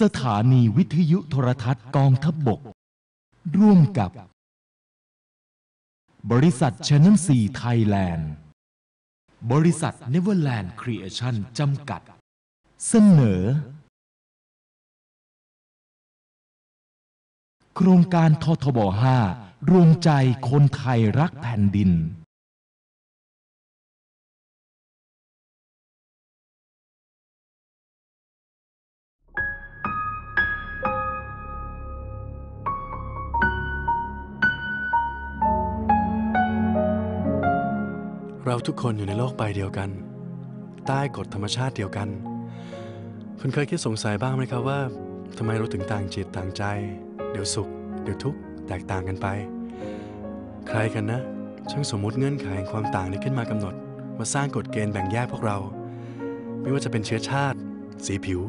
สถานีวิทยุโทรทัศน์กองทัพบบก ร่วมกับ บริษัทช n น e l 4ไทยแลนด์ บริษัทเนเวอร์แลนด์ครีเอชั่นจำกัด เสนอ โครงการททบ 5 รวมใจคนไทยรักแผ่นดิน เราทุกคนอยู่ในโลกใบเดียวกัน ใต้กฎธรรมชาติเดียวกัน คุณเคยคิดสงสัยบ้างไหมครับว่าทำไมเราถึงต่างจิตต่างใจ เดี๋ยวสุข เดี๋ยวทุกข์แตกต่างกันไป ใครกันนะช่างสมมุติเงื่อนไขแห่งความต่างนี้ขึ้นมากำหนด มาสร้างกฎเกณฑ์แบ่งแยกพวกเรา ไม่ว่าจะเป็นเชื้อชาติ สีผิว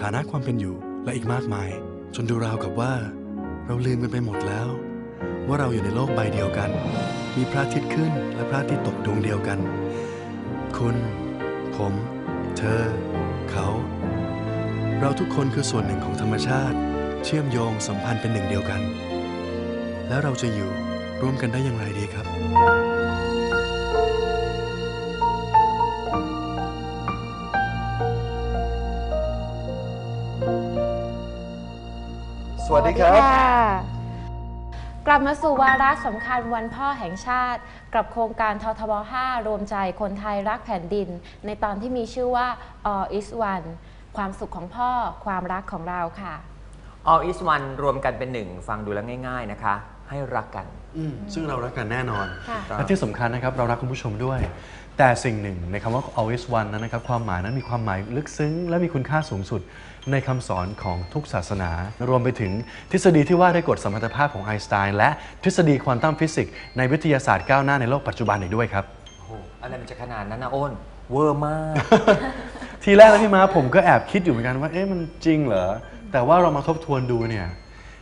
ฐานะความเป็นอยู่และอีกมากมาย จนดูราวกับว่า เราลืมกันไปหมดแล้ว ว่าเราอยู่ในโลกใบเดียวกัน มีพระอาทิตย์ขึ้นและพระอาทิตย์ตกดวงเดียวกัน คุณ ผม เธอ เขา เราทุกคนคือส่วนหนึ่งของธรรมชาติ เชื่อมโยงสัมพันธ์เป็นหนึ่งเดียวกัน แล้วเราจะอยู่ร่วมกันได้อย่างไรดีครับสวัสดีครับค่ะ กลับมาสู่วาระสำคัญวันพ่อแห่งชาติ กับโครงการททบ 5 รวมใจคนไทยรักแผ่นดิน ในตอนที่มีชื่อว่า All is One ความสุขของพ่อความรักของเราค่ะ All is one รวมกันเป็นหนึ่ง ฟังดูแล้วง่าย ๆนะคะ ให้รักกันอืมซึ่งเรารักกันแน่นอน ค่ะ และที่สำคัญนะครับ เรารักคุณผู้ชมด้วย แต่สิ่งหนึ่งในคำว่า always one นั้นนะครับความหมายนั้นมีความหมายลึกซึ้ง และมีคุณค่าสูงสุดในคำสอนของทุกศาสนา รวมไปถึงทฤษฎีที่ว่าด้วยกฎสัมพัทธภาพของไอน์สไตน์และทฤษฎีควอนตัมฟิสิกส์ในวิทยาศาสตร์ก้าวหน้าในโลกปัจจุบันอีกด้วยครับโอ้โหอะไรมันจะขนาดนั้นนะอ้นเวอร์มาก ทีแรกนะพี่ม้าผมก็แอบคิดอยู่เหมือนกันว่าเอ๊ะมันจริงเหรอแต่ว่าเรามาทบทวนดูเนี่ย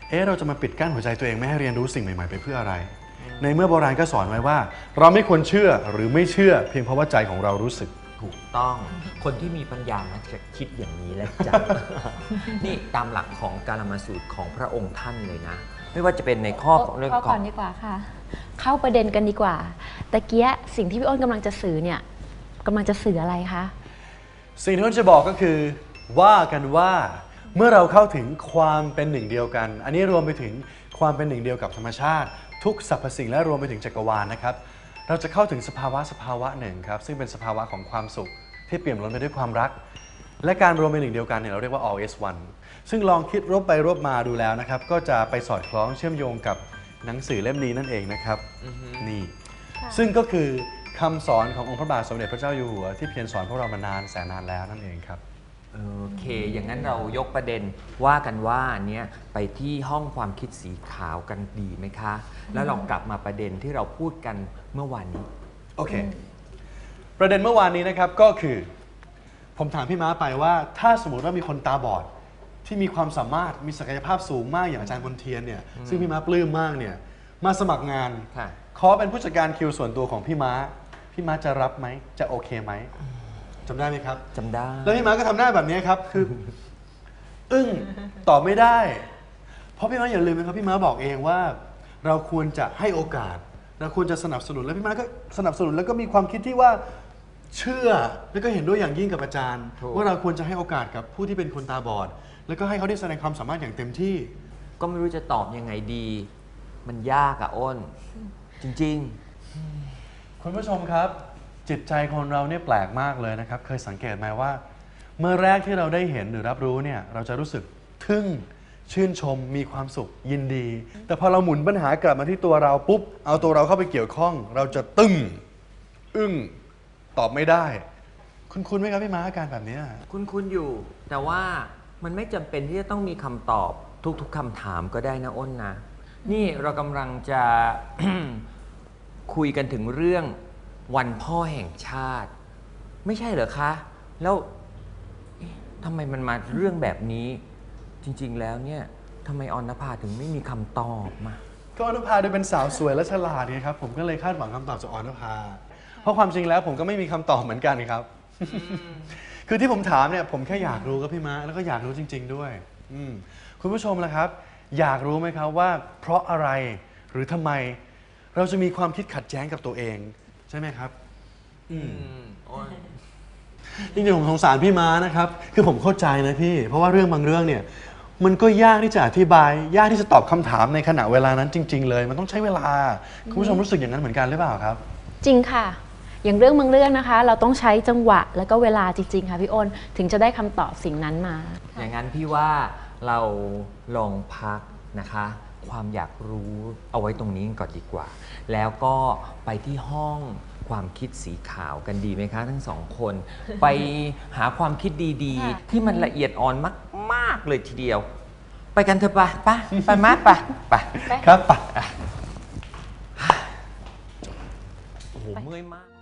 เอ๊ะเราจะมาปิดกั้นหัวใจตัวเองไม่ให้เรียนรู้สิ่งใหม่ๆไปเพื่ออะไร ในเมื่อโบราณก็สอนไว้ว่า เราไม่ควรเชื่อหรือไม่เชื่อ เพียงเพราะว่าใจของเรารู้สึก ถูกต้องคนที่มีปัญญามักจะคิดอย่างนี้แหละจ้ะ นี่ตามหลักของการมาสูตรของพระองค์ท่านเลยนะ ไม่ว่าจะเป็นในข้อของเรื่องข้อขก่อองนดีกว่าค่ะ เข้าประเด็นกันดีกว่าตะเกียสิ่งที่พี่อ้นกำลังจะสื่อเนี่ยกำลังจะสื่ออะไรคะ สิ่งที่ผมจะบอกก็คือ ว่ากันว่าเมื่อเราเข้าถึงความเป็นหนึ่งเดียวกัน อันนี้รวมไปถึง ความเป็นหนึ่งเดียวกับธรรมชาติ ทุกสรรพสิ่งและรวมไปถึงจักรวาลนะครับ เราจะเข้าถึงสภาวะสภาวะหนึ่งครับ ซึ่งเป็นสภาวะของความสุข ที่เปี่ยมล้นไปด้วยความรัก และการรวมเป็นหนึ่งเดียวกันเนี่ยเราเรียกว่า all is one ซึ่งลองคิดรบไปรบมาดูแล้วนะครับ ก็จะไปสอดคล้องเชื่อมโยงกับหนังสือเล่มนี้นั่นเองนะครับนี่ค่ะซึ่งก็คือคำสอนขององค์พระบาทสมเด็จพระเจ้าอยู่หัวที่เพียรสอนพวกเรามานานแสนนานแล้วนั่นเองครับ โอเค อย่างนั้นเรายกประเด็นว่ากันว่าเนี้ยไปที่ห้องความคิดสีขาวกันดีไหมคะ แล้วเรากลับมาประเด็นที่เราพูดกันเมื่อวานนี้ โอเค ประเด็นเมื่อวานนี้นะครับก็คือ ผมถามพี่ม้าไปว่า ถ้าสมมติว่ามีคนตาบอด ที่มีความสามารถมีศักยภาพสูงมากอย่างอาจารย์บนเทียนเนี่ยซึ่งพี่ม้าปลื้มมากเนี่ยมาสมัครงานค่ะขอเป็นผู้จัดการคิวส่วนตัวของพี่ม้า พี่ม้าจะรับไหมจะโอเคไหม จำได้ไหมครับ จำได้ แล้วพี่ม้าก็ทำหน้าแบบนี้ครับ คือ อึ้งตอบไม่ได้ เพราะพี่ม้าอย่าลืมนะครับ พี่ม้าบอกเองว่า เราควรจะให้โอกาส เราควรจะสนับสนุน แล้วพี่ม้าก็สนับสนุนแล้วก็มีความคิดที่ว่า เชื่อแล้วก็เห็นด้วยอย่างยิ่งกับอาจารย์ ถูก ว่าเราควรจะให้โอกาสกับผู้ที่เป็นคนตาบอด แล้วก็ให้เขาได้แสดงความสามารถอย่างเต็มที่ ก็ไม่รู้จะตอบยังไงดี มันยากอะอ้น จริงคุณผู้ชมครับ จิตใจคนเราเนี่ยแปลกมากเลยนะครับ เคยสังเกตไหมว่า เมื่อแรกที่เราได้เห็นหรือรับรู้เนี่ยเราจะรู้สึกทึ่งชื่นชมมีความสุขยินดี แต่พอเราหมุนปัญหากลับมาที่ตัวเราปุ๊บ เอาตัวเราเข้าไปเกี่ยวข้อง เราจะตึ้งอึ้งตอบไม่ได้ คุณคุณไหมครับพี่ม้าอาการแบบเนี้ยคุณคุณอยู่ แต่ว่ามันไม่จำเป็นที่จะต้องมีคำตอบทุกๆคำถามก็ได้นะอ้นนะ นี่เรากำลังจะ คุยกันถึงเรื่อง วันพ่อแห่งชาติ ไม่ใช่เหรอคะ แล้วเอ๊ะทำไมมันมาเรื่องแบบนี้ จริง ๆ แล้วเนี่ยทำไมออนนภาถึงไม่มีคำตอบมาก็ออนภาดูเป็นสาวสวยและฉลาดไงครับ ผมก็เลยคาดหวังคำตอบจากออนภา เพราะความจริงแล้วผมก็ไม่มีคำตอบเหมือนกันครับ คือที่ผมถามเนี่ยผมแค่อยากรู้กับพี่ม้าแล้วก็อยากรู้จริง ๆ ด้วย อืมคุณผู้ชมล่ะครับ อยากรู้ไหมครับว่า เพราะอะไรหรือทำไม เราจะมีความคิดขัดแย้งกับตัวเองใช่ไหมครับ อืมโอ้ยจริงๆผมสงสารพี่ม้านะครับ คือผมเข้าใจนะพี่ เพราะว่าเรื่องบางเรื่องเนี่ย มันก็ยากที่จะอธิบาย ยากที่จะตอบคำถามในขณะเวลานั้นจริง ๆ เลย มันต้องใช้เวลา คุณผู้ชมรู้สึกอย่างนั้นเหมือนกันหรือเปล่าครับ จริงค่ะ อย่างเรื่องบางเรื่องนะคะ เราต้องใช้จังหวะแล้วก็เวลาจริง ๆ ค่ะพี่อ้นถึงจะได้คำตอบสิ่งนั้นมา อย่างนั้นพี่ว่าเราลองพักนะคะ ความอยากรู้เอาไว้ตรงนี้ก่อนดีกว่า แล้วก็ไปที่ห้องความคิดสีขาวกันดีไหมคะ ทั้งสองคน ไปหาความคิดดีค่ะๆที่มันละเอียดอ่อนมาก ๆ เลยทีเดียว ไปกันเถอะปะปะไปมาปะปะไปครับปะโอ้โหเมื่อยมาก